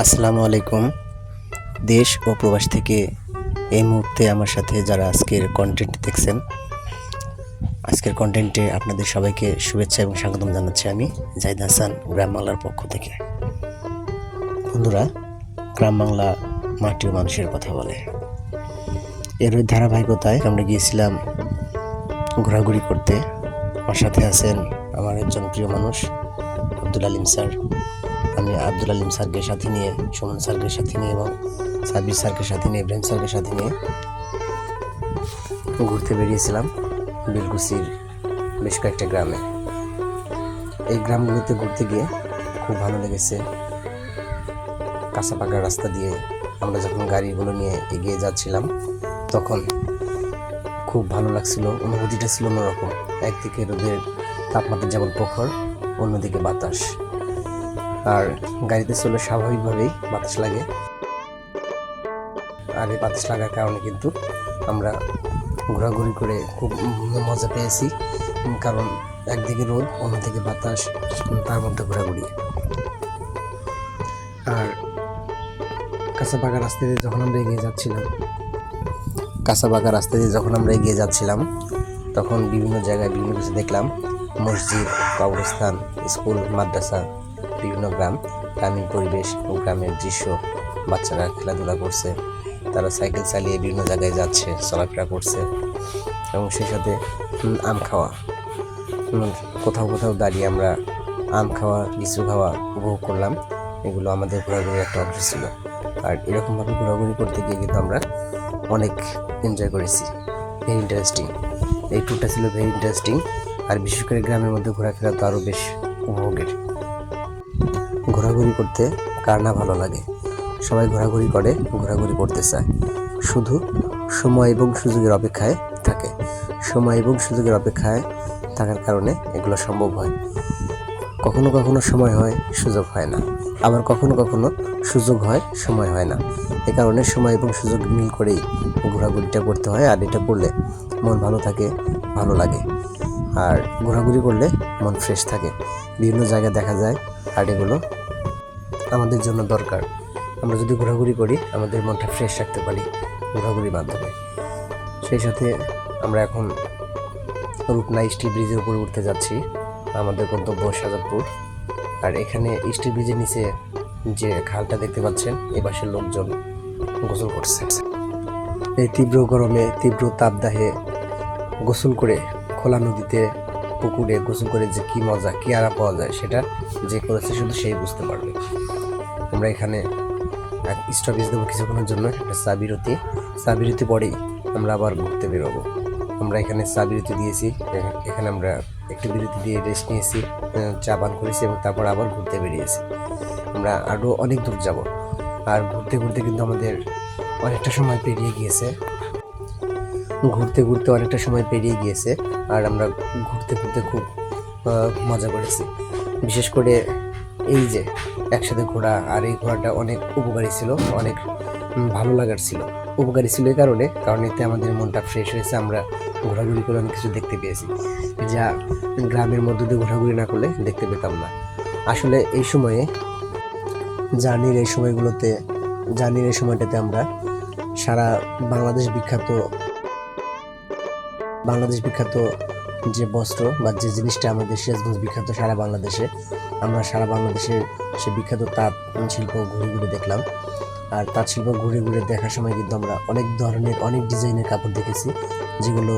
আসসালামু আলাইকুম। দেশ ও প্রবাস থেকে এই মুহূর্তে আমার সাথে যারা আজকের কন্টেন্ট দেখছেন, আজকের কন্টেন্টে আপনাদের সবাইকে শুভেচ্ছা এবং স্বাগতম জানাচ্ছি আমি জাহিদ হাসান, গ্রাম বাংলার পক্ষ থেকে। বন্ধুরা, গ্রাম বাংলা মাটি ও মানুষের কথা বলে। এর ওই ধারাবাহিকতায় আমরা গিয়েছিলাম ঘোরাঘুরি করতে। আমার সাথে আছেন আমার একজন প্রিয় মানুষ, আব্দুল আলিম স্যার। আমি আব্দুল আলিম স্যারকে সাথে নিয়ে, সুমন স্যারকে সাথে নিয়ে এবং সাবির স্যারকে সাথে নিয়ে, ইব্রাহিম স্যারকে সাথে নিয়ে ঘুরতে বেরিয়েছিলাম বিলকুসির বেশ কয়েকটা গ্রামে। এই গ্রামগুলিতে ঘুরতে গিয়ে খুব ভালো লেগেছে। কাঁচা পাকা রাস্তা দিয়ে আমরা যখন গাড়িগুলো নিয়ে এগিয়ে যাচ্ছিলাম, তখন খুব ভালো লাগছিল, অনুভূতিটা ছিল অন্যরকম। একদিকে রোদের তাপমাত্রা যেমন প্রখর, অন্যদিকে বাতাস। আর গাড়িতে চলে স্বাভাবিকভাবেই বাতাস লাগে। আর এই বাতাস লাগার কারণে কিন্তু আমরা ঘোরাঘুরি করে খুব মজা পেয়েছি। কারণ একদিকে রোদ, অন্যদিকে বাতাস, তার মধ্যে ঘোরাঘুরি। আর কাঁচা পাকা রাস্তা দিয়ে যখন আমরা এগিয়ে যাচ্ছিলাম কাঁচা পাকা রাস্তা দিয়ে যখন আমরা এগিয়ে যাচ্ছিলাম, তখন বিভিন্ন জায়গায় বিভিন্ন কিছু দেখলাম। মসজিদ, কবরস্থান, স্কুল, মাদ্রাসা বিভিন্ন গ্রাম, গ্রামীণ পরিবেশ ও গ্রামের দৃশ্য। বাচ্চারা খেলাধুলা করছে, তারা সাইকেল চালিয়ে বিভিন্ন জায়গায় যাচ্ছে, চলাফেরা করছে এবং সেই সাথে আম খাওয়া। কোথাও কোথাও দাঁড়িয়ে আমরা আম খাওয়া, লিচু খাওয়া উপভোগ করলাম। এগুলো আমাদের ঘোরাঘুরির একটা অংশ ছিল। আর এরকমভাবে ঘোরাঘুরি করতে গিয়ে কিন্তু আমরা অনেক এনজয় করেছি। ভেরি ইন্টারেস্টিং এই ট্যুরটা ছিল ভেরি ইন্টারেস্টিং আর বিশেষ করে গ্রামের মধ্যে ঘোরাফেরা তো আরও বেশ উপভোগের। ঘোরাঘুরি করতে কার না ভালো লাগে? সবাই ঘোরাঘুরি করে, ঘোরাঘুরি করতে চায়। শুধু সময় এবং সুযোগের অপেক্ষায় থাকে। সময় এবং সুযোগের অপেক্ষায় থাকার কারণে এগুলো সম্ভব হয়। কখনো কখনো সময় হয়, সুযোগ হয় না। আবার কখনো কখনো সুযোগ হয়, সময় হয় না। এ কারণে সময় এবং সুযোগ মিল করেই ঘোরাঘুরিটা করতে হয়, আর এটা করলে মন ভালো থাকে, ভালো লাগে। আর ঘোরাঘুরি করলে মন ফ্রেশ থাকে। বিভিন্ন জায়গায় দেখা যায়, আর এগুলো আমাদের জন্য দরকার। আমরা যদি ঘোরাঘুরি করি, আমাদের মনটা ফ্রেশ রাখতে পারি ঘোরাঘুরির মাধ্যমে। সেই সাথে আমরা এখন রূপনা স্টিল ব্রিজের উপরে উঠতে যাচ্ছি, আমাদের গন্তব্য সাজাদপুর। আর এখানে স্টিল ব্রিজের নিচে যে খালটা দেখতে পাচ্ছেন, এ পাশের লোকজন গোসল করছে। এই তীব্র গরমে, তীব্র তাপদাহে গোসল করে খোলা নদীতে, পুকুরে গোসল করে যে কি মজা, কি আরা পাওয়া যায় সেটা যে করেছে শুধু সেই বুঝতে পারবে। আমরা এখানে স্টপেজ দেবো কিছুক্ষণের জন্য, একটা চা বিরতি চা বিরতি পরেই আমরা আবার ঘুরতে বেরোবো। আমরা এখানে চা বিরতি দিয়েছি এখানে আমরা একটু বিরতি দিয়ে রেস্ট নিয়েছি চা পান করেছি এবং তারপর আবার ঘুরতে বেরিয়েছি। আমরা আরও অনেক দূর যাব। আর ঘুরতে ঘুরতে কিন্তু আমাদের অনেকটা সময় পেরিয়ে গিয়েছে। ঘুরতে ঘুরতে অনেকটা সময় পেরিয়ে গিয়েছে আর আমরা ঘুরতে ঘুরতে খুব মজা করেছি। বিশেষ করে এই যে একসাথে ঘোরা, আর এই ঘোরাটা অনেক উপকারী ছিল, অনেক ভালো লাগার ছিল। উপকারী ছিল এই কারণে, কারণ এতে আমাদের মনটা ফ্রেশ হয়েছে, আমরা ঘোরাঘুরি করে অনেক কিছু দেখতে পেয়েছি, যা গ্রামের মধ্যে দিয়ে ঘোরাঘুরি না করলে দেখতে পেতাম না। আসলে এই সময়ে, জার্নির এই সময়গুলোতে, জার্নির এই সময়টাতে আমরা সারা বাংলাদেশ বিখ্যাত বাংলাদেশ বিখ্যাত যে বস্ত্র বা যে জিনিসটা আমাদের সিরাজগঞ্জ বিখ্যাত সারা বাংলাদেশে, আমরা সারা বাংলাদেশের সে বিখ্যাত তাঁত শিল্প ঘুরে ঘুরে দেখলাম। আর তাঁত শিল্প ঘুরে ঘুরে দেখার সময় কিন্তু আমরা অনেক ধরনের, অনেক ডিজাইনের কাপড় দেখেছি, যেগুলো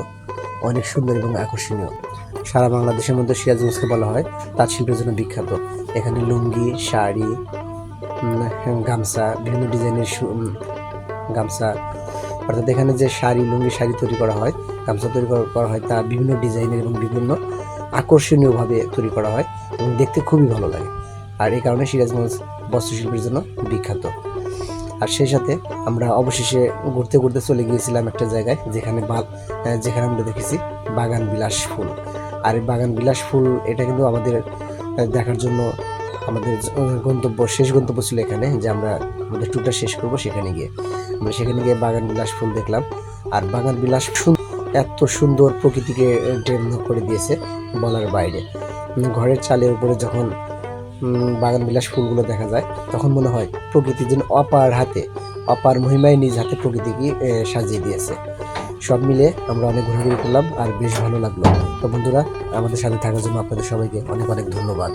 অনেক সুন্দর এবং আকর্ষণীয়। সারা বাংলাদেশের মধ্যে সিরাজগঞ্জকে বলা হয়, তাঁত শিল্পের জন্য বিখ্যাত। এখানে লুঙ্গি, শাড়ি গামছা, বিভিন্ন ডিজাইনের গামছা। অর্থাৎ এখানে যে শাড়ি, লুঙ্গি, শাড়ি তৈরি করা হয়, গামছা তৈরি করা হয় তা বিভিন্ন ডিজাইনের এবং বিভিন্ন আকর্ষণীয়ভাবে তৈরি করা হয় এবং দেখতে খুবই ভালো লাগে। আর এই কারণে সিরাজগঞ্জ বস্ত্রশিল্পের জন্য বিখ্যাত। আর সেই সাথে আমরা অবশেষে ঘুরতে ঘুরতে চলে গিয়েছিলাম একটা জায়গায়, যেখানে যেখানে আমরা দেখেছি বাগান বিলাস ফুল। আর এই বাগান বিলাস ফুল, এটা কিন্তু আমাদের দেখার জন্য আমাদের গন্তব্য, শেষ গন্তব্য ছিল এখানে, যে আমরা আমাদের ট্যুরটা শেষ করব সেখানে গিয়ে। আমরা সেখানে গিয়ে বাগান বিলাস ফুল দেখলাম। আর বাগান বিলাস ফুল এত সুন্দর প্রকৃতিকে ডেভেলপ করে দিয়েছে বলার বাইরে। ঘরের চালের উপরে যখন উম, বাগান বিলাস ফুলগুলো দেখা যায় তখন মনে হয় প্রকৃতির যেন অপার হাতে অপার মহিমায় নিজ হাতে প্রকৃতিকে সাজিয়ে দিয়েছে। সব মিলে আমরা অনেক ঘোরাঘুরি করলাম আর বেশ ভালো লাগল। তো বন্ধুরা আমাদের সাথে থাকার জন্য আপনাদের সবাইকে অনেক অনেক ধন্যবাদ।